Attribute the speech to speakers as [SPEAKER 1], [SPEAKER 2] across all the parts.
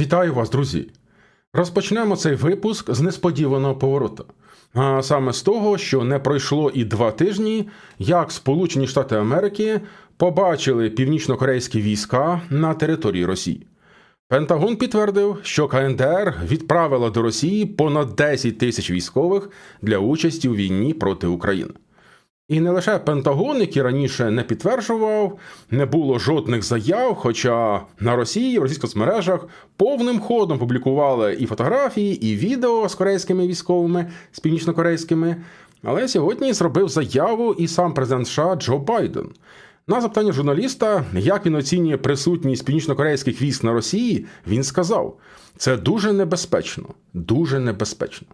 [SPEAKER 1] Вітаю вас, друзі! Розпочнемо цей випуск з несподіваного поворота. А саме з того, що не пройшло і два тижні, як Сполучені Штати Америки побачили північнокорейські війська на території Росії. Пентагон підтвердив, що КНДР відправила до Росії понад 10 тисяч військових для участі у війні проти України. І не лише Пентагон, який раніше не підтверджував, не було жодних заяв. Хоча на Росії в російських мережах повним ходом публікували і фотографії, і відео з корейськими військовими, з північнокорейськими. Але сьогодні зробив заяву і сам президент США Джо Байден. На запитання журналіста, як він оцінює присутність північнокорейських військ на Росії, він сказав: це дуже небезпечно, дуже небезпечно.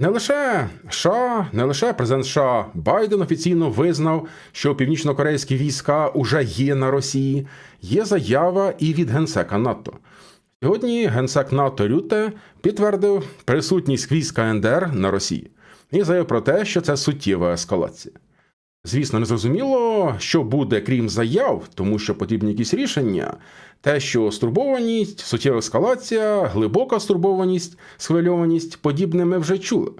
[SPEAKER 1] Не лише США, не лише президент США Байден офіційно визнав, що північнокорейські війська уже є на Росії. Є заява і від генсека НАТО. Сьогодні генсек НАТО Рюте підтвердив присутність війська НДР на Росії і заявив про те, що це суттєва ескалація. Звісно, не зрозуміло, що буде крім заяв, тому що потрібні якісь рішення. Те, що стурбованість, суттєва ескалація, глибока стурбованість, схвильованість, подібне ми вже чули.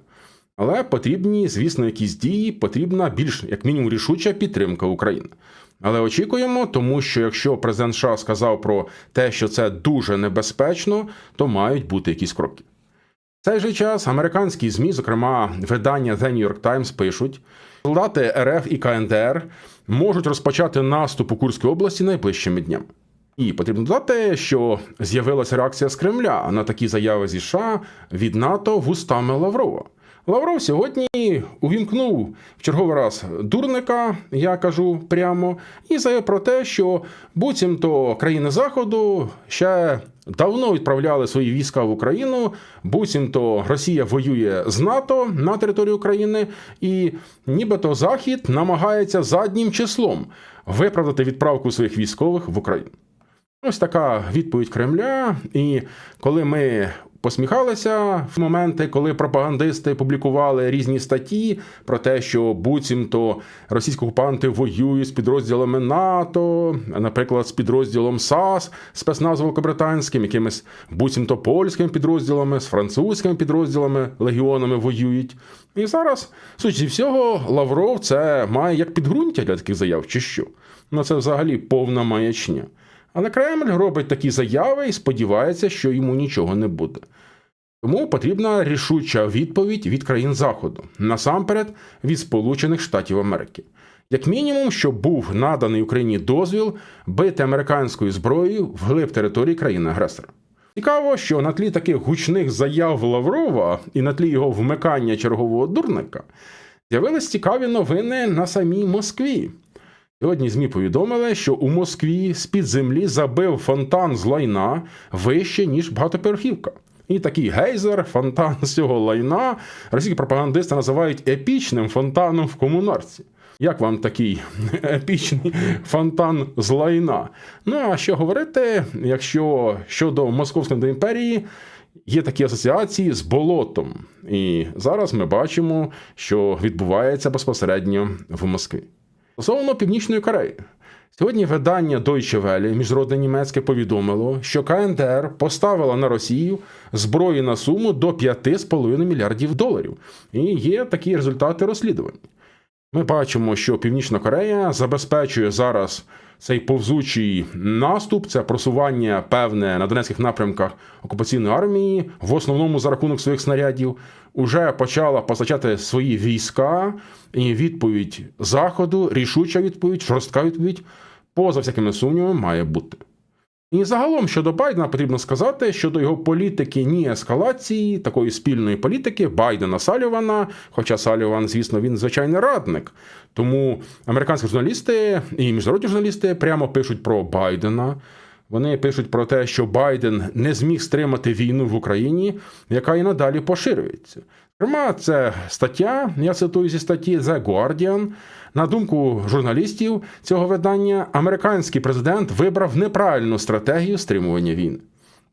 [SPEAKER 1] Але потрібні, звісно, якісь дії, потрібна більш, як мінімум, рішуча підтримка України. Але очікуємо, тому що якщо президент США сказав про те, що це дуже небезпечно, то мають бути якісь кроки. В цей же час американські ЗМІ, зокрема видання The New York Times, пишуть, солдати РФ і КНДР можуть розпочати наступ у Курській області найближчими днями. І потрібно додати, що з'явилася реакція з Кремля на такі заяви зі США від НАТО вустами Лаврова. Лавров сьогодні увімкнув в черговий раз дурника, я кажу прямо, і заявив про те, що буцімто країни Заходу ще давно відправляли свої війська в Україну, буцімто Росія воює з НАТО на території України, і нібито Захід намагається заднім числом виправдати відправку своїх військових в Україну. Ось така відповідь Кремля. І коли ми посміхалися в моменти, коли пропагандисти публікували різні статті про те, що буцімто російські окупанти воюють з підрозділами НАТО, наприклад, з підрозділом САС, спецназу великобританським, якимись буцімто польськими підрозділами, з французькими підрозділами, легіонами воюють. І зараз, суть зі всього, Лавров це має як підґрунтя для таких заяв, чи що? Ну це взагалі повна маячня. Але Кремль робить такі заяви і сподівається, що йому нічого не буде. Тому потрібна рішуча відповідь від країн Заходу, насамперед від Сполучених Штатів Америки. Як мінімум, щоб був наданий Україні дозвіл бити американською зброєю вглиб території країни-агресора. Цікаво, що на тлі таких гучних заяв Лаврова і на тлі його вмикання чергового дурника з'явились цікаві новини на самій Москві. Сьогодні ЗМІ повідомили, що у Москві з-під землі забив фонтан з лайна вище, ніж багатоповерхівка. І такий гейзер, фонтан з цього лайна, російські пропагандисти називають епічним фонтаном в комунарці. Як вам такий епічний фонтан з лайна? Ну а що говорити, якщо щодо Московської імперії є такі асоціації з болотом, і зараз ми бачимо, що відбувається безпосередньо в Москві. Стосовно Північної Кореї. Сьогодні видання Deutsche Welle, міжнародне німецьке, повідомило, що КНДР поставила на Росію зброї на суму до 5,5 мільярдів доларів. І є такі результати розслідувань. Ми бачимо, що Північна Корея забезпечує зараз цей повзучий наступ, це просування певне на донецьких напрямках окупаційної армії, в основному за рахунок своїх снарядів, уже почала постачати свої війська, і відповідь Заходу, рішуча відповідь, жорстка відповідь, поза всякими сумнівами, має бути. І загалом щодо Байдена потрібно сказати, щодо його політики ні ескалації, такої спільної політики Байдена Салівана, хоча Саліван, звісно, він звичайний радник. Тому американські журналісти і міжнародні журналісти прямо пишуть про Байдена. Вони пишуть про те, що Байден не зміг стримати війну в Україні, яка і надалі поширюється. Зокрема, це стаття, я цитую зі статті The Guardian. На думку журналістів цього видання, американський президент вибрав неправильну стратегію стримування війни.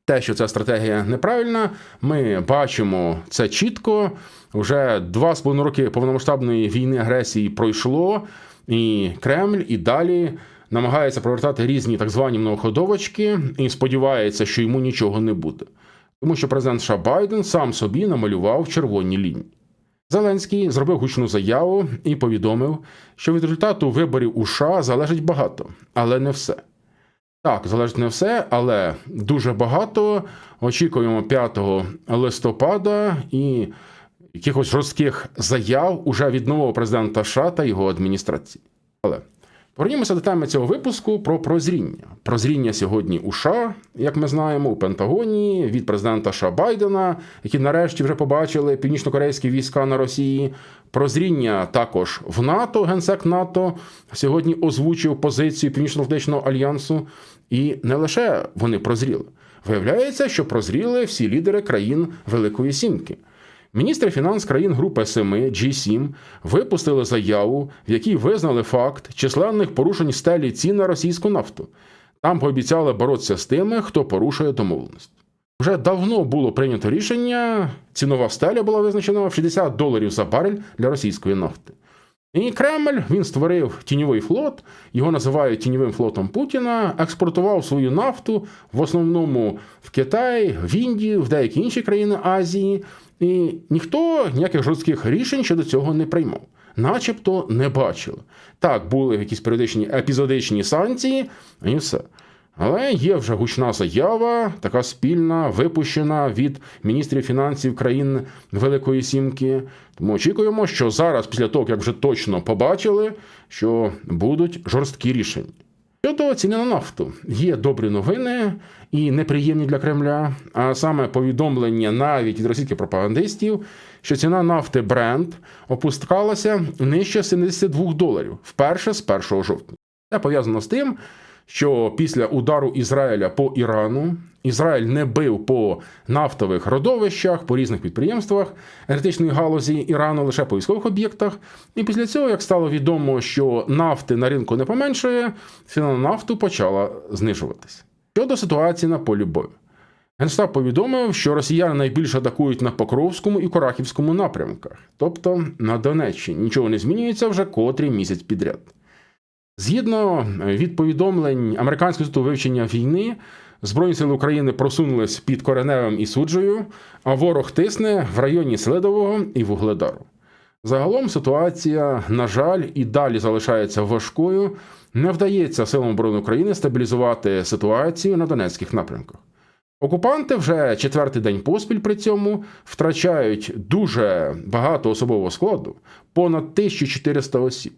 [SPEAKER 1] Те, що ця стратегія неправильна, ми бачимо це чітко. Вже два з половиною роки повномасштабної війни агресії пройшло, і Кремль і далі намагається провертати різні так звані многоходовочки і сподівається, що йому нічого не буде. Тому що президент США Байден сам собі намалював червоні лінії. Зеленський зробив гучну заяву і повідомив, що від результату виборів у США залежить багато, але не все. Так, залежить не все, але дуже багато. Очікуємо 5 листопада і якихось жорстких заяв уже від нового президента США та його адміністрації. Але повернімося до теми цього випуску про прозріння. Прозріння сьогодні у США, як ми знаємо, у Пентагоні від президента США Байдена, які нарешті вже побачили північнокорейські війська на Росії. Прозріння також в НАТО, генсек НАТО сьогодні озвучив позицію Північно-Атлантичного альянсу, і не лише вони прозріли. Виявляється, що прозріли всі лідери країн Великої Сімки. Міністри фінанс країн Групи 7 G7 випустили заяву, в якій визнали факт численних порушень стелі цін на російську нафту. Там пообіцяли боротися з тими, хто порушує домовленість. Вже давно було прийнято рішення, цінова стеля була визначена в 60 доларів за барель для російської нафти. І Кремль він створив тіньовий флот, його називають тіньовим флотом Путіна, експортував свою нафту в основному в Китай, в Індію, в деякі інші країни Азії. І ніхто ніяких жорстких рішень щодо цього не приймав, начебто не бачили. Так, були якісь періодичні епізодичні санкції, і все. Але є вже гучна заява, така спільна, випущена від міністрів фінансів країн Великої Сімки. Тому очікуємо, що зараз, після того, як вже точно побачили, що будуть жорсткі рішення. Щодо ціни на нафту, є добрі новини і неприємні для Кремля, а саме повідомлення навіть від російських пропагандистів, що ціна нафти Brent опускалася нижче 72 доларів вперше з 1 жовтня. Це пов'язано з тим, що після удару Ізраїля по Ірану Ізраїль не бив по нафтових родовищах, по різних підприємствах енергетичної галузі Ірану лише по військових об'єктах. І після цього, як стало відомо, що нафти на ринку не поменшує, ціна на нафту почала знижуватись. Щодо ситуації на полі бою. Генштаб повідомив, що росіяни найбільше атакують на Покровському і Корахівському напрямках, тобто на Донеччині. Нічого не змінюється вже котрий місяць підряд. Згідно від повідомлень Американського інституту вивчення війни, Збройні сили України просунулись під Кореневим і суджею, а ворог тисне в районі Селидового і Вугледару. Загалом ситуація, на жаль, і далі залишається важкою. Не вдається силам оборони України стабілізувати ситуацію на Донецьких напрямках. Окупанти вже четвертий день поспіль при цьому втрачають дуже багато особового складу, понад 1400 осіб.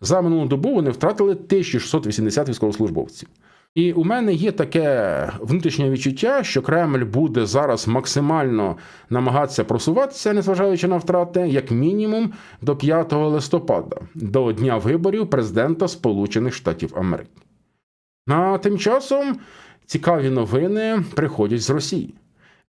[SPEAKER 1] За минулу добу вони втратили 1680 військовослужбовців. І у мене є таке внутрішнє відчуття, що Кремль буде зараз максимально намагатися просуватися, незважаючи на втрати, як мінімум до 5 листопада, до дня виборів президента Сполучених Штатів Америки. А тим часом цікаві новини приходять з Росії.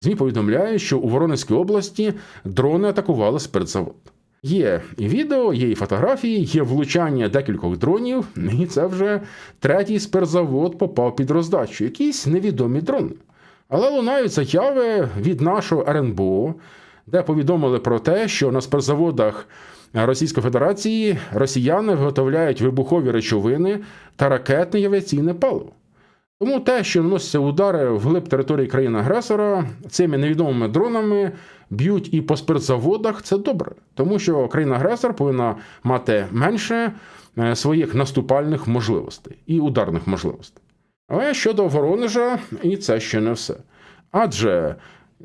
[SPEAKER 1] ЗМІ повідомляють, що у Воронезькій області дрони атакували спиртзавод. Є і відео, є і фотографії, є влучання декількох дронів, і це вже третій спиртзавод попав під роздачу. Якісь невідомі дрони. Але лунають заяви від нашого РНБО, де повідомили про те, що на спиртзаводах Російської Федерації росіяни виготовляють вибухові речовини та ракетне авіаційне паливо. Тому те, що наносяться удари вглиб території країни-агресора цими невідомими дронами б'ють і по спиртзаводах, це добре, тому що країна-агресор повинна мати менше е, своїх наступальних можливостей і ударних можливостей. Але щодо Воронежа, і це ще не все. Адже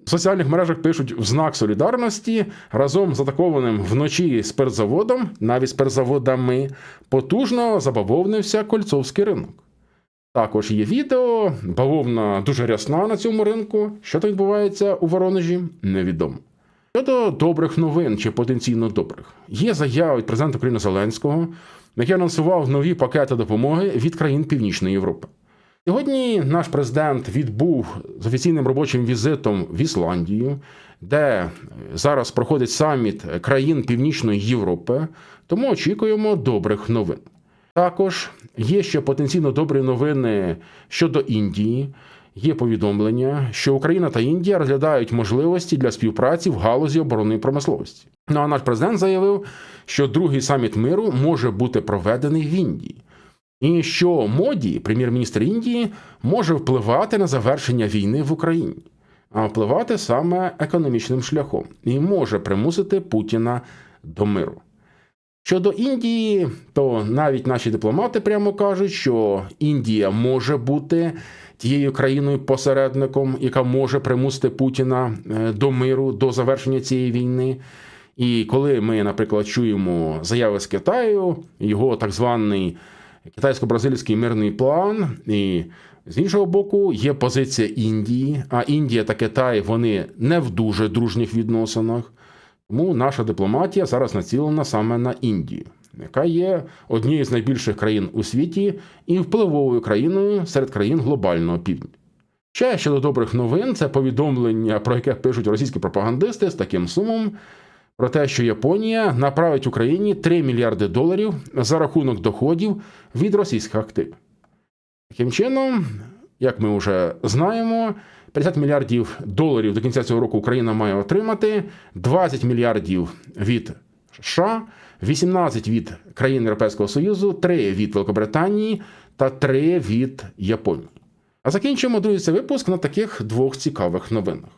[SPEAKER 1] в соціальних мережах пишуть в знак солідарності разом з атакованим вночі спиртзаводом, навіть спиртзаводами, потужно забавовнився кольцовський ринок. Також є відео, бавовна дуже рясна на цьому ринку. Що там відбувається у Воронежі, невідомо. Щодо добрих новин чи потенційно добрих, є заява від президента України Зеленського, який анонсував нові пакети допомоги від країн Північної Європи. Сьогодні наш президент відбув з офіційним робочим візитом в Ісландію, де зараз проходить саміт країн Північної Європи, тому очікуємо добрих новин. Також є ще потенційно добрі новини щодо Індії. Є повідомлення, що Україна та Індія розглядають можливості для співпраці в галузі оборонної промисловості. Ну а наш президент заявив, що другий саміт миру може бути проведений в Індії. І що Моді, прем'єр-міністр Індії, може впливати на завершення війни в Україні, а впливати саме економічним шляхом і може примусити Путіна до миру. Щодо Індії, то навіть наші дипломати прямо кажуть, що Індія може бути тією країною-посередником, яка може примусити Путіна е, до миру, до завершення цієї війни. І коли ми, наприклад, чуємо заяви з Китаю, його так званий китайсько-бразильський мирний план, і з іншого боку, є позиція Індії, а Індія та Китай вони не в дуже дружніх відносинах. Тому наша дипломатія зараз націлена саме на Індію, яка є однією з найбільших країн у світі і впливовою країною серед країн глобального півдня. Ще щодо добрих новин, це повідомлення, про яке пишуть російські пропагандисти з таким сумом, про те, що Японія направить Україні 3 мільярди доларів за рахунок доходів від російських активів. Таким чином, як ми вже знаємо, 50 мільярдів доларів до кінця цього року Україна має отримати, 20 мільярдів від США, 18 від країн Європейського Союзу, 3 від Великобританії та 3 від Японії. А закінчимо друзі цей випуск на таких двох цікавих новинах.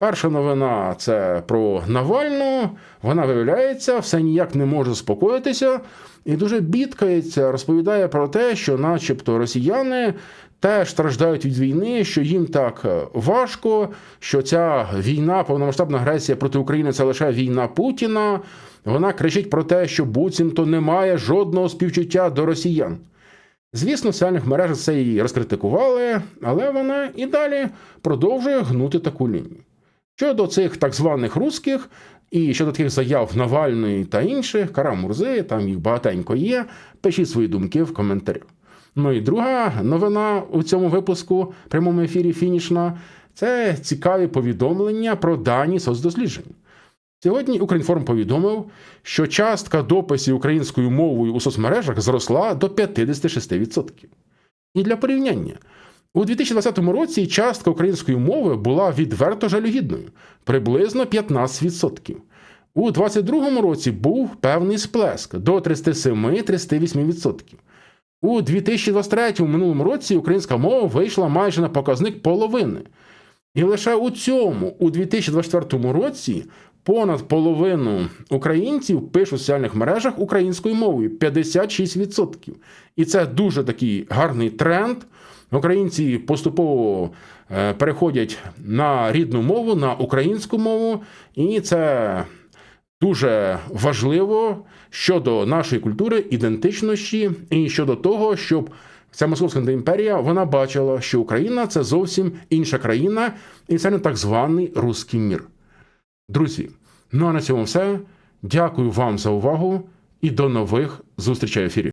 [SPEAKER 1] Перша новина це про Навальну. Вона виявляється, все ніяк не може заспокоїтися і дуже бідкається, розповідає про те, що, начебто, росіяни теж страждають від війни, що їм так важко, що ця війна, повномасштабна агресія проти України це лише війна Путіна. Вона кричить про те, що буцімто немає жодного співчуття до росіян. Звісно, в соціальних мережах це її розкритикували, але вона і далі продовжує гнути таку лінію. Щодо цих так званих русських, і щодо таких заяв Навальної та інших, Кара Мурзи, там їх багатенько є. Пишіть свої думки в коментарях. Ну і друга новина у цьому випуску, прямому ефірі фінішна, це цікаві повідомлення про дані соцдосліджень. Сьогодні Укрінформ повідомив, що частка дописів українською мовою у соцмережах зросла до 56%. І для порівняння, у 2020 році частка української мови була відверто жалюгідною, приблизно 15%. У 2022 році був певний сплеск до 37-38%. У 2023 минулому році українська мова вийшла майже на показник половини. І лише у цьому, у 2024 році, понад половину українців пишуть в соціальних мережах українською мовою 56%. І це дуже такий гарний тренд. Українці поступово е, переходять на рідну мову, на українську мову, і це дуже важливо щодо нашої культури, ідентичності, і щодо того, щоб ця московська імперія вона бачила, що Україна це зовсім інша країна, і це не так званий руський мір. Друзі, ну а на цьому все. Дякую вам за увагу і до нових зустрічей в ефірі.